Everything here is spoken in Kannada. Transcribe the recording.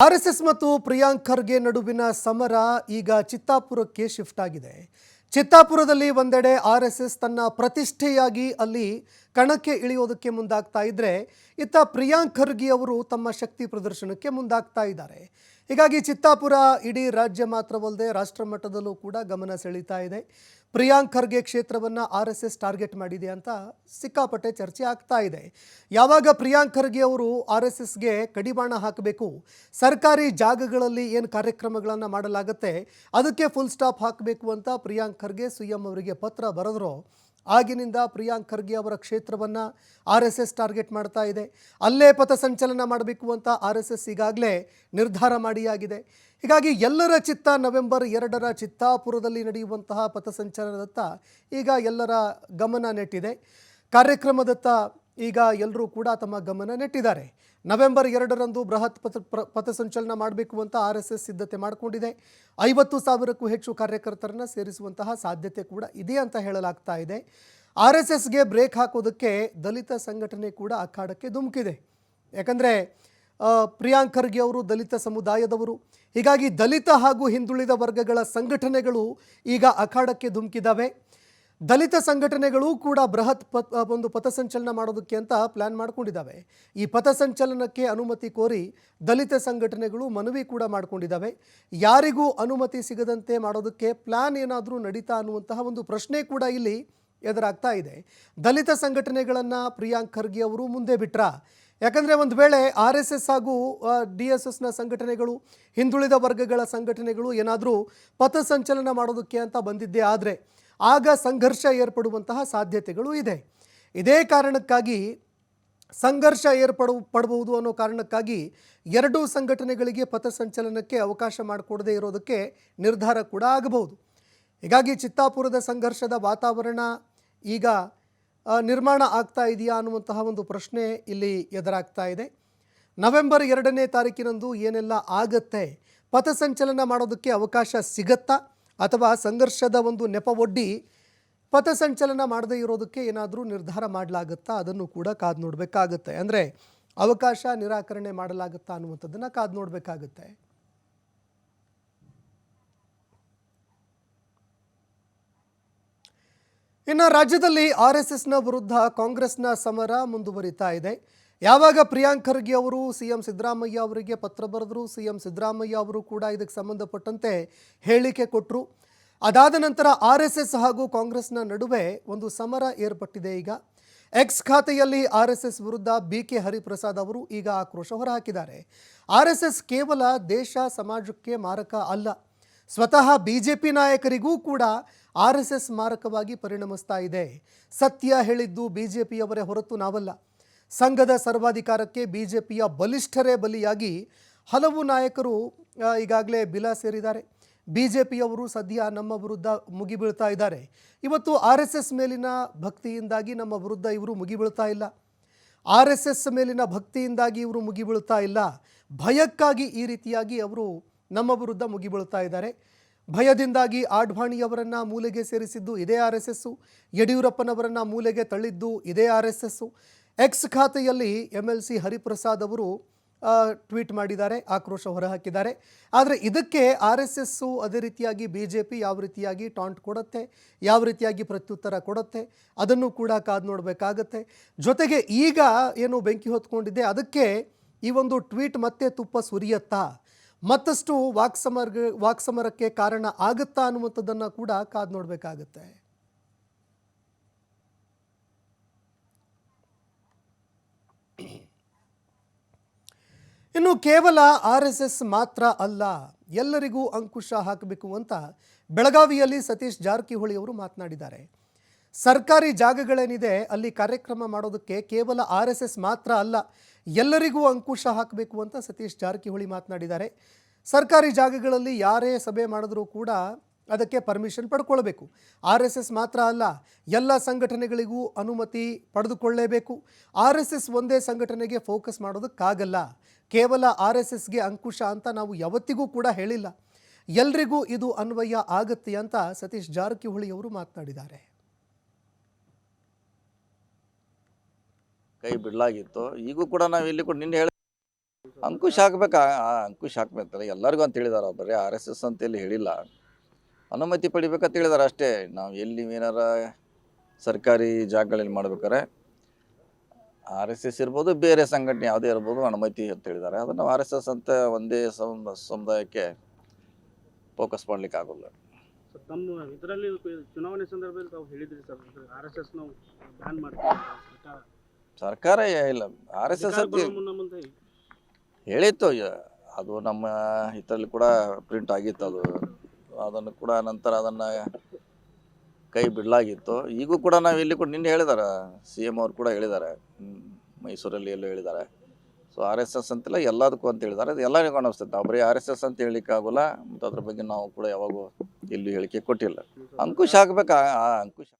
ಆರ್ಎಸ್ಎಸ್ ಮತ್ತು ಪ್ರಿಯಾಂಕ್ ಖರ್ಗೆ ನಡುವಿನ ಸಮರ ಈಗ ಚಿತ್ತಾಪುರಕ್ಕೆ ಶಿಫ್ಟ್ ಆಗಿದೆ. ಚಿತ್ತಾಪುರದಲ್ಲಿ ಒಂದೆಡೆ ಆರ್ಎಸ್ಎಸ್ ತನ್ನ ಪ್ರತಿಷ್ಠೆಯಾಗಿ ಅಲ್ಲಿ ಕಣಕ್ಕೆ ಇಳಿಯೋದಕ್ಕೆ ಮುಂದಾಗ್ತಾ ಇದ್ರೆ, ಇತ್ತ ಪ್ರಿಯಾಂಕ್ ಖರ್ಗೆ ಅವರು ತಮ್ಮ ಶಕ್ತಿ ಪ್ರದರ್ಶನಕ್ಕೆ ಮುಂದಾಗ್ತಾ ಇದ್ದಾರೆ. ಹೀಗಾಗಿ ಚಿತ್ತಾಪುರ ಇಡೀ ರಾಜ್ಯ ಮಾತ್ರವಲ್ಲದೆ ರಾಷ್ಟ್ರ ಮಟ್ಟದಲ್ಲೂ ಕೂಡ ಗಮನ ಸೆಳೀತಾ ಇದೆ. ಪ್ರಿಯಾಂಕ್ ಖರ್ಗೆ ಕ್ಷೇತ್ರವನ್ನು ಆರ್ ಎಸ್ ಎಸ್ ಟಾರ್ಗೆಟ್ ಮಾಡಿದೆ ಅಂತ ಸಿಕ್ಕಾಪಟ್ಟೆ ಚರ್ಚೆ ಆಗ್ತಾ ಇದೆ. ಯಾವಾಗ ಪ್ರಿಯಾಂಕ್ ಖರ್ಗೆ ಅವರು ಆರ್ ಎಸ್ ಎಸ್ಗೆ ಕಡಿವಾಣ ಹಾಕಬೇಕು, ಸರ್ಕಾರಿ ಜಾಗಗಳಲ್ಲಿ ಏನು ಕಾರ್ಯಕ್ರಮಗಳನ್ನು ಮಾಡಲಾಗುತ್ತೆ, ಅದಕ್ಕೆ ಫುಲ್ ಸ್ಟಾಪ್ ಹಾಕಬೇಕು ಅಂತ ಪ್ರಿಯಾಂಕ್ ಖರ್ಗೆ ಸಿಎಂ ಅವರಿಗೆ ಪತ್ರ ಬರೆದ್ರು. ಆಗಿನಿಂದ ಪ್ರಿಯಾಂಕ್ ಖರ್ಗೆ ಅವರ ಕ್ಷೇತ್ರವನ್ನು ಆರ್ ಎಸ್ ಎಸ್ ಟಾರ್ಗೆಟ್ ಮಾಡ್ತಾ ಇದೆ. ಅಲ್ಲೇ ಪಥಸಂಚಲನ ಮಾಡಬೇಕು ಅಂತ ಆರ್ ಎಸ್ ಎಸ್ ಈಗಾಗಲೇ ನಿರ್ಧಾರ ಮಾಡಿಯಾಗಿದೆ. ಹೀಗಾಗಿ ಎಲ್ಲರ ಚಿತ್ತ ನವೆಂಬರ್ ಎರಡರ ಚಿತ್ತಾಪುರದಲ್ಲಿ ನಡೆಯುವಂತಹ ಪಥಸಂಚಲನದತ್ತ ಈಗ ಎಲ್ಲರ ಗಮನ ನೆಟ್ಟಿದೆ. ಕಾರ್ಯಕ್ರಮದತ್ತ ಈಗ ಎಲ್ಲರೂ ಕೂಡ ತಮ್ಮ ಗಮನ ನೆಟ್ಟಿದ್ದಾರೆ. ನವೆಂಬರ್ ಎರಡರಂದು ಬೃಹತ್ ಪಥ ಪಥಸಂಚಲನ ಮಾಡಬೇಕು ಅಂತ ಆರ್ ಎಸ್ ಎಸ್ ಸಿದ್ಧತೆ ಮಾಡಿಕೊಂಡಿದೆ. ಐವತ್ತು ಸಾವಿರಕ್ಕೂ ಹೆಚ್ಚು ಕಾರ್ಯಕರ್ತರನ್ನ ಸೇರಿಸುವಂತಹ ಸಾಧ್ಯತೆ ಕೂಡ ಇದೆ ಅಂತ ಹೇಳಲಾಗ್ತಾ ಇದೆ. ಆರ್ ಎಸ್ ಎಸ್ಗೆ ಬ್ರೇಕ್ ಹಾಕೋದಕ್ಕೆ ದಲಿತ ಸಂಘಟನೆ ಕೂಡ ಅಖಾಡಕ್ಕೆ ಧುಮುಕಿದೆ. ಯಾಕಂದರೆ ಪ್ರಿಯಾಂಕ್ ಖರ್ಗೆ ಅವರು ದಲಿತ ಸಮುದಾಯದವರು. ಹೀಗಾಗಿ ದಲಿತ ಹಾಗೂ ಹಿಂದುಳಿದ ವರ್ಗಗಳ ಸಂಘಟನೆಗಳು ಈಗ ಅಖಾಡಕ್ಕೆ ಧುಮುಕಿದ್ದಾವೆ ದಲಿತ ಸಂಘಟನೆಗಳು ಕೂಡ ಬೃಹತ್ ಪತ್ ಒಂದು ಪಥಸಂಚಲನ ಮಾಡೋದಕ್ಕೆ ಅಂತ ಪ್ಲ್ಯಾನ್ ಮಾಡ್ಕೊಂಡಿದ್ದಾವೆ ಈ ಪಥಸಂಚಲನಕ್ಕೆ ಅನುಮತಿ ಕೋರಿ ದಲಿತ ಸಂಘಟನೆಗಳು ಮನವಿ ಕೂಡ ಮಾಡ್ಕೊಂಡಿದ್ದಾವೆ ಯಾರಿಗೂ ಅನುಮತಿ ಸಿಗದಂತೆ ಮಾಡೋದಕ್ಕೆ ಪ್ಲ್ಯಾನ್ ಏನಾದರೂ ನಡೀತಾ ಅನ್ನುವಂತಹ ಒಂದು ಪ್ರಶ್ನೆ ಕೂಡ ಇಲ್ಲಿ ಎದುರಾಗ್ತಾ ಇದೆ. ದಲಿತ ಸಂಘಟನೆಗಳನ್ನು ಪ್ರಿಯಾಂಕ್ ಖರ್ಗೆ ಅವರು ಮುಂದೆ ಬಿಟ್ರ? ಯಾಕಂದರೆ ಒಂದು ವೇಳೆ ಆರ್ ಎಸ್ ಎಸ್ ಹಾಗೂ ಡಿ ಎಸ್ ಎಸ್ನ ಸಂಘಟನೆಗಳು, ಹಿಂದುಳಿದ ವರ್ಗಗಳ ಸಂಘಟನೆಗಳು ಏನಾದರೂ ಪಥಸಂಚಲನ ಮಾಡೋದಕ್ಕೆ ಅಂತ ಬಂದಿದ್ದೇ ಆದರೆ ಆಗ ಸಂಘರ್ಷ ಏರ್ಪಡುವಂತಹ ಸಾಧ್ಯತೆಗಳು ಇದೆ. ಇದೇ ಕಾರಣಕ್ಕಾಗಿ ಸಂಘರ್ಷ ಏರ್ಪಡು, ಪಡಬಹುದು ಅನ್ನೋ ಕಾರಣಕ್ಕಾಗಿ ಎರಡೂ ಸಂಘಟನೆಗಳಿಗೆ ಪಥಸಂಚಲನಕ್ಕೆ ಅವಕಾಶ ಮಾಡಿಕೊಡದೇ ಇರೋದಕ್ಕೆ ನಿರ್ಧಾರ ಕೂಡ ಆಗಬಹುದು. ಹೀಗಾಗಿ ಚಿತ್ತಾಪುರದ ಸಂಘರ್ಷದ ವಾತಾವರಣ ಈಗ ನಿರ್ಮಾಣ ಆಗ್ತಾ ಇದೆಯಾ ಅನ್ನುವಂತಹ ಒಂದು ಪ್ರಶ್ನೆ ಇಲ್ಲಿ ಎದುರಾಗ್ತಾ ಇದೆ. ನವೆಂಬರ್ ಎರಡನೇ ತಾರೀಕಿನಂದು ಏನೆಲ್ಲ ಆಗತ್ತೆ ಪಥಸಂಚಲನ ಮಾಡೋದಕ್ಕೆ ಅವಕಾಶ ಸಿಗತ್ತಾ? ಅಥವಾ ಸಂಘರ್ಷದ ಒಂದು ನೆಪವೊಡ್ಡಿ ಪಥಸಂಚಲನ ಮಾಡದೇ ಇರೋದಕ್ಕೆ ಏನಾದರೂ ನಿರ್ಧಾರ ಮಾಡಲಾಗುತ್ತಾ? ಅದನ್ನು ಕೂಡ ಕಾದು ನೋಡಬೇಕಾಗುತ್ತೆ. ಅಂದರೆ ಅವಕಾಶ ನಿರಾಕರಣೆ ಮಾಡಲಾಗುತ್ತಾ ಅನ್ನುವಂಥದ್ದನ್ನು ಕಾದು ನೋಡಬೇಕಾಗುತ್ತೆ. ಇನ್ನು ರಾಜ್ಯದಲ್ಲಿ ಆರ್ ಎಸ್ ಎಸ್ನ ವಿರುದ್ಧ ಕಾಂಗ್ರೆಸ್ನ ಸಮರ ಮುಂದುವರಿತಾ ಇದೆ. ಯಾವಾಗ ಪ್ರಿಯಾಂಕ್ ಖರ್ಗೆ ಅವರು, ಸಿ ಎಂ ಸಿದ್ದರಾಮಯ್ಯ ಅವರಿಗೆ ಪತ್ರ ಬರೆದ್ರು, ಸಿ ಎಂ ಸಿದ್ದರಾಮಯ್ಯ ಅವರು ಕೂಡ ಇದಕ್ಕೆ ಸಂಬಂಧಪಟ್ಟಂತೆ ಹೇಳಿಕೆ ಕೊಟ್ಟರು ಅದಾದ ನಂತರ ಆರ್ ಹಾಗೂ ಕಾಂಗ್ರೆಸ್ನ ನಡುವೆ ಒಂದು ಸಮರ ಏರ್ಪಟ್ಟಿದೆ ಈಗ. ಎಕ್ಸ್ ಖಾತೆಯಲ್ಲಿ ಆರ್ ಎಸ್ ಎಸ್ ವಿರುದ್ಧ ಬಿ ಕೆ ಹರಿಪ್ರಸಾದ್ ಅವರು ಈಗ ಆಕ್ರೋಶ ಹೊರಹಾಕಿದ್ದಾರೆ. ಆರ್ ಎಸ್ ಎಸ್ ಕೇವಲ ದೇಶ ಸಮಾಜಕ್ಕೆ ಮಾರಕ ಅಲ್ಲ. ಸ್ವತಃ ಬಿಜೆಪಿ ನಾಯಕರಿಗೂ ಕೂಡ ಆರ್ ಎಸ್ ಎಸ್ ಮಾರಕವಾಗಿ ಪರಿಣಮಿಸ್ತಾ ಇದೆ. ಸತ್ಯ ಹೇಳಿದ್ದು ಬಿಜೆಪಿಯವರೇ ಹೊರತು ನಾವಲ್ಲ. ಸಂಘದ ಸರ್ವಾಧಿಕಾರಕ್ಕೆ ಬಿಜೆಪಿಯ ಬಲಿಷ್ಠರೇ ಬಲಿಯಾಗಿ ಹಲವು ನಾಯಕರು ಈಗಾಗಲೇ ಬಿಲ ಸೇರಿದ್ದಾರೆ. ಬಿಜೆಪಿಯವರು ಸದ್ಯ ನಮ್ಮ ವಿರುದ್ಧ ಮುಗಿಬೀಳ್ತಾ ಇದ್ದಾರೆ. ಇವತ್ತು ಆರ್ ಎಸ್ ಎಸ್ ಮೇಲಿನ ಭಕ್ತಿಯಿಂದಾಗಿ ನಮ್ಮ ವಿರುದ್ಧ ಇವರು ಮುಗಿಬೀಳ್ತಾ ಇಲ್ಲ. ಆರ್ ಎಸ್ ಎಸ್ ಮೇಲಿನ ಭಕ್ತಿಯಿಂದಾಗಿ ಇವರು ಮುಗಿಬೀಳ್ತಾ ಇಲ್ಲ. ಭಯಕ್ಕಾಗಿ ಈ ರೀತಿಯಾಗಿ ಅವರು ನಮ್ಮ ವಿರುದ್ಧ ಮುಗಿಬೀಳ್ತಾ ಇದ್ದಾರೆ. ಭಯದಿಂದಾಗಿ ಆಡ್ವಾಣಿಯವರನ್ನು ಮೂಲೆಗೆ ಸೇರಿಸಿದ್ದು ಇದೇ ಆರ್ ಎಸ್ ಎಸ್ಸು. ಯಡಿಯೂರಪ್ಪನವರನ್ನು ಮೂಲೆಗೆ ತಳ್ಳಿದ್ದು ಇದೇ ಆರ್ ಎಸ್ ಎಸ್ಸು. ಎಕ್ಸ್ ಖಾತೆಯಲ್ಲಿ ಎಂ ಎಲ್ ಸಿ ಹರಿಪ್ರಸಾದ್ ಅವರು ಟ್ವೀಟ್ ಮಾಡಿದ್ದಾರೆ, ಆಕ್ರೋಶ ಹೊರಹಾಕಿದ್ದಾರೆ. ಆದರೆ ಇದಕ್ಕೆ ಆರ್ ಎಸ್ ಎಸ್ಸು ಅದೇ ರೀತಿಯಾಗಿ ಬಿ ಜೆ ಪಿ ಯಾವ ರೀತಿಯಾಗಿ ಟಾಂಟ್ ಕೊಡುತ್ತೆ, ಯಾವ ರೀತಿಯಾಗಿ ಪ್ರತ್ಯುತ್ತರ ಕೊಡುತ್ತೆ, ಅದನ್ನು ಕೂಡ ಕಾದು ನೋಡಬೇಕಾಗತ್ತೆ. ಜೊತೆಗೆ ಈಗ ಏನು ಬೆಂಕಿ ಹೊತ್ಕೊಂಡಿದೆ, ಅದಕ್ಕೆ ಈ ಒಂದು ಟ್ವೀಟ್ ಮತ್ತೆ ತುಪ್ಪ ಸುರಿಯತ್ತಾ? ಮತ್ತಷ್ಟು ವಾಕ್ಸಮರ್ಗ, ವಾಕ್ಸಮರಕ್ಕೆ ಕಾರಣ ಆಗುತ್ತಾ ಅನ್ನುವಂಥದ್ದನ್ನು ಕೂಡ ಕಾದು ನೋಡಬೇಕಾಗತ್ತೆ. ಇನ್ನು ಕೇವಲ ಆರ್ ಎಸ್ ಎಸ್ ಮಾತ್ರ ಅಲ್ಲ, ಎಲ್ಲರಿಗೂ ಅಂಕುಶ ಹಾಕಬೇಕು ಅಂತ ಬೆಳಗಾವಿಯಲ್ಲಿ ಸತೀಶ್ ಜಾರಕಿಹೊಳಿ ಅವರು ಮಾತನಾಡಿದ್ದಾರೆ. ಸರ್ಕಾರಿ ಜಾಗಗಳೇನಿದೆ, ಅಲ್ಲಿ ಕಾರ್ಯಕ್ರಮ ಮಾಡೋದಕ್ಕೆ ಕೇವಲ ಆರ್ ಎಸ್ ಮಾತ್ರ ಅಲ್ಲ, ಎಲ್ಲರಿಗೂ ಅಂಕುಶ ಹಾಕಬೇಕು ಅಂತ ಸತೀಶ್ ಜಾರಕಿಹೊಳಿ ಮಾತನಾಡಿದ್ದಾರೆ. ಸರ್ಕಾರಿ ಜಾಗಗಳಲ್ಲಿ ಯಾರೇ ಸಭೆ ಮಾಡಿದ್ರೂ ಕೂಡ ಅದಕ್ಕೆ ಪರ್ಮಿಷನ್ ಪಡ್ಕೊಳ್ಬೇಕು. ಆರ್ ಎಸ್ ಎಸ್ ಮಾತ್ರ ಅಲ್ಲ, ಎಲ್ಲ ಸಂಘಟನೆಗಳಿಗೂ ಅನುಮತಿ ಪಡೆದುಕೊಳ್ಳೇಬೇಕು. ಆರ್ ಎಸ್ ಎಸ್ ಒಂದೇ ಸಂಘಟನೆಗೆ ಫೋಕಸ್ ಮಾಡೋದಕ್ಕಾಗಲ್ಲ. ಕೇವಲ ಆರ್ ಎಸ್ ಎಸ್ಗೆ ಅಂಕುಶ ಅಂತ ನಾವು ಯಾವತ್ತಿಗೂ ಕೂಡ ಹೇಳಿಲ್ಲ. ಎಲ್ರಿಗೂ ಇದು ಅನ್ವಯ ಆಗುತ್ತೆ ಅಂತ ಸತೀಶ್ ಜಾರಕಿಹೊಳಿ ಅವರು ಮಾತನಾಡಿದ್ದಾರೆ. ಕೈ ಬಿಡಲಾಗಿತ್ತು. ಈಗೂ ಕೂಡ ನಾವು ಇಲ್ಲಿ ಕೂಡ ನಿನ್ನೆ ಹೇಳಿ ಅಂಕುಶ ಹಾಕ್ಬೇಕು? ಅಂಕುಶ ಹಾಕ್ಬೇಕಲ್ಲ ಎಲ್ಲರಿಗೂ ಅಂತ ಹೇಳಿದಾರ ಬರೀ ಆರ್ ಎಸ್ ಎಸ್ ಅಂತ ಎಲ್ಲಿ ಹೇಳಿಲ್ಲ. ಅನುಮತಿ ಪಡಿಬೇಕಂತ ಹೇಳಿದಾರೆ ಅಷ್ಟೇ. ನಾವು ಎಲ್ಲಿ ಏನಾರ ಸರ್ಕಾರಿ ಜಾಗಗಳಲ್ಲಿ ಮಾಡ್ಬೇಕಾರೆ ಆರ್ ಎಸ್ ಎಸ್ ಇರ್ಬೋದು ಬೇರೆ ಸಂಘಟನೆ ಯಾವುದೇ ಇರ್ಬೋದು ಅನುಮತಿ ಅಂತ ಹೇಳಿದ್ದಾರೆ. ಅದನ್ನು ಆರ್ ಎಸ್ ಎಸ್ ಅಂತ ಒಂದೇ ಸಮ ಸಮುದಾಯಕ್ಕೆ ಫೋಕಸ್ ಮಾಡ್ಲಿಕ್ಕೆ ಆಗೋಲ್ಲ. ತಮ್ಮ ಇದರಲ್ಲಿ ಚುನಾವಣೆ ಸಂದರ್ಭದಲ್ಲಿ ತಾವು ಹೇಳಿದ್ರಿ ಸರ್ ಆರ್ ಎಸ್ ಎಸ್ ನಾವು ಬ್ಯಾನ್ ಮಾಡ್ತೀವಿ ಸರ್ಕಾರ ಇಲ್ಲ ಆರ್ ಎಸ್ ಎಸ್ ಹೇಳಿತ್ತು ಅದು ನಮ್ಮ ಇದರಲ್ಲಿ ಕೂಡ ಪ್ರಿಂಟ್ ಆಗಿತ್ತು ಅದು. ಅದನ್ನು ಕೂಡ ನಂತರ ಅದನ್ನು ಕೈ ಬಿಡಲಾಗಿತ್ತು. ಈಗೂ ಕೂಡ ನಾವು ಇಲ್ಲಿ ಕೂಡ ನಿನ್ನೆ ಹೇಳಿದಾರೆ ಸಿ ಎಂ ಅವ್ರು ಕೂಡ ಹೇಳಿದ್ದಾರೆ ಮೈಸೂರಲ್ಲಿ ಎಲ್ಲೋ ಹೇಳಿದ್ದಾರೆ ಸೊ ಆರ್ ಎಸ್ ಎಸ್ ಅಂತಿಲ್ಲ, ಎಲ್ಲದಕ್ಕೂ ಅಂತ ಹೇಳಿದ್ದಾರೆ ಅದು ಎಲ್ಲರಿಗೂ ಅನಿಸ್ತದೆ. ನಾವು ಬರೀ ಆರ್ ಎಸ್ ಎಸ್ ಅಂತ ಹೇಳಲಿಕ್ಕಾಗಲ್ಲ ಮತ್ತು ಅದ್ರ ಬಗ್ಗೆ ನಾವು ಕೂಡ ಯಾವಾಗೂ ಇಲ್ಲಿ ಹೇಳಿಕೆ ಕೊಟ್ಟಿಲ್ಲ. ಅಂಕುಶ ಹಾಕ್ಬೇಕು ಅಂಕುಶ್